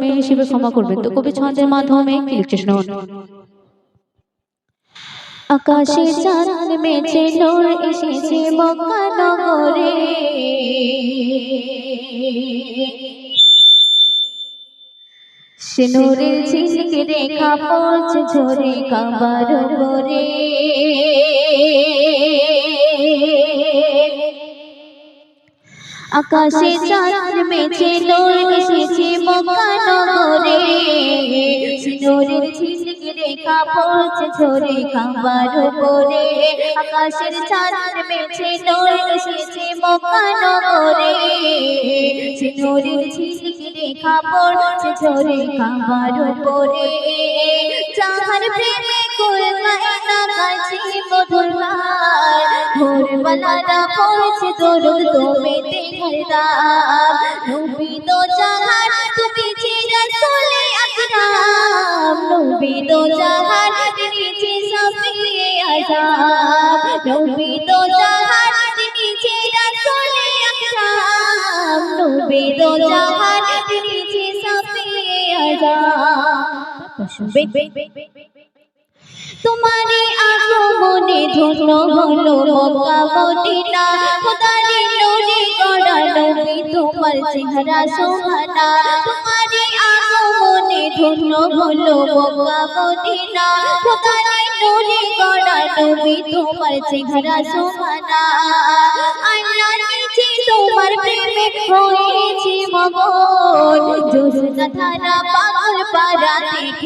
মেয়ে হিসেবে ক্ষমা করবেন। তো কবি ছন্দের মাধ্যমে লিখছে শুনুন আকাশে চাঁদ মেছে নূর এসেছে মক্কা নগরে সে রেখা পড়ছে ঝরে কাবার উপরে আকাশে চাঁদ মেছে নূর এসেছে মক্কা নগরে। নূরের ঝিলকে রেখা পড়ছে ঝরে কাবার উপরে। আকাশের চাঁদ মেছে নূর মক্কা নগরে। নূরের ঝিলকে রেখা পড়ছে ঝরে কাবার উপরে। প্রেমে কলকায় না কাছে মধুর ভোর বেলাটা পড়ছে দরুদ তুমি দেখার নবী তো জাহান তুমি যে রাসূলে আকরাম শুনবে তোমারে আগমনে ধন্য হলো মক্কা মদিনা খোদারে নূরে গড়া নবী তোমার চেহারা সোহানা। তোমারে আগমনে ধন্য হলো মক্কা মদিনা খোদারে নূরে গড়া নবী তোমার চেহারা সোহানা। আল্লাহ তোমার প্রেমে হয়েছে মগন। জোসনা ধারা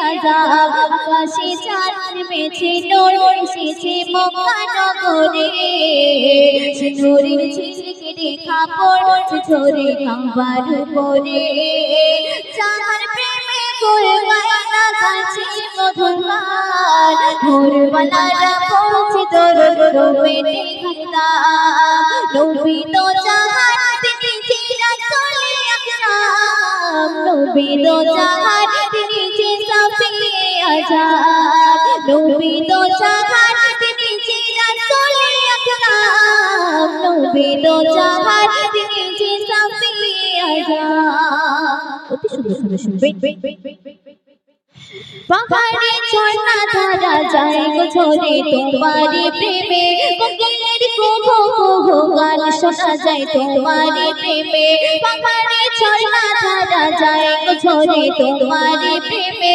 আযাব আকাশে চাঁদ মেছে নূর এসেছে মক্কা নগরে সিঁদুরের ঝিলকে পড়ছে ঝরে কাবার উপরে। যাহার প্রেমে করবাই না কাছে মধুরবার ভোরবেলাটা পৌঁছে দরদ রূপে দেখাতাম নবী তো জাহান তিনি যে রাসূলে আকরাম তো যে আযাব নবী তো জাহান তিনি যে রাসূলে আকরাম নবী তো জাহান তিনি যে সাফিয়ে আযাব অতি সুন্দর সুন্দর শুনবে পাহাড়ে ঝর্ণা প্রেমে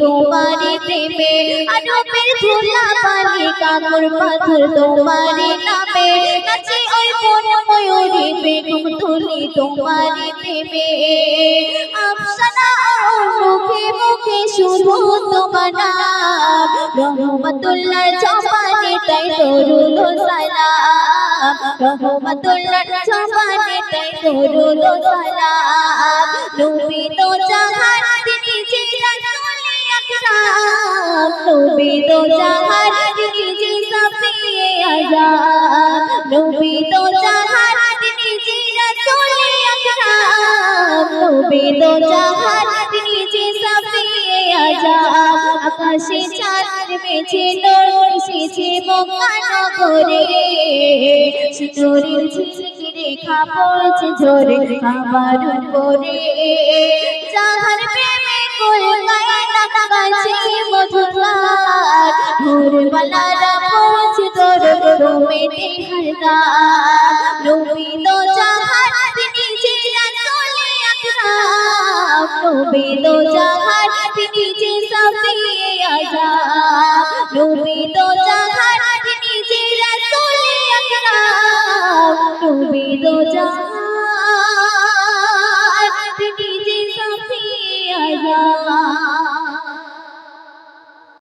তোমারি প্রেমে, আরবের ধুলা পানি কাকর পাথর তোমারি নামে। নাচে ওই কোন ময়ূরী পেখম তুলি তোমারি প্রেমে। আফসানা মুখে মুখে শুধু তোমার নাম। রহমতুল্লাহ জবানে তাই দরুদ সালাম। রহমতুল্লাহ জবানে তাই দরুদ সালাম। নবী তো জাহান তিনি আকরাম নবী তো জাহান তিনি যে সাফিয়ে আযাব নবী তো জাহান তিনি যে রাসূলে আকরাম নবী তো জাহান তিনি যে সাফিয়ে আযাব আকাশে চাঁদ মেছে নূর এসেছে মক্কা সিঁদুরের ঝিলকে রেখা পড়ছে ঝরে আমার উপরে। যাহার প্রেমে কল নূর বালারা পৌঁছ তোর রুমেতে হরদা নবী তো জাহান তিনি যে রাসূলে আকরাম নবী তো জাহান তিনি যে সাফিয়ে আযাম নবী তো জাহান তিনি যে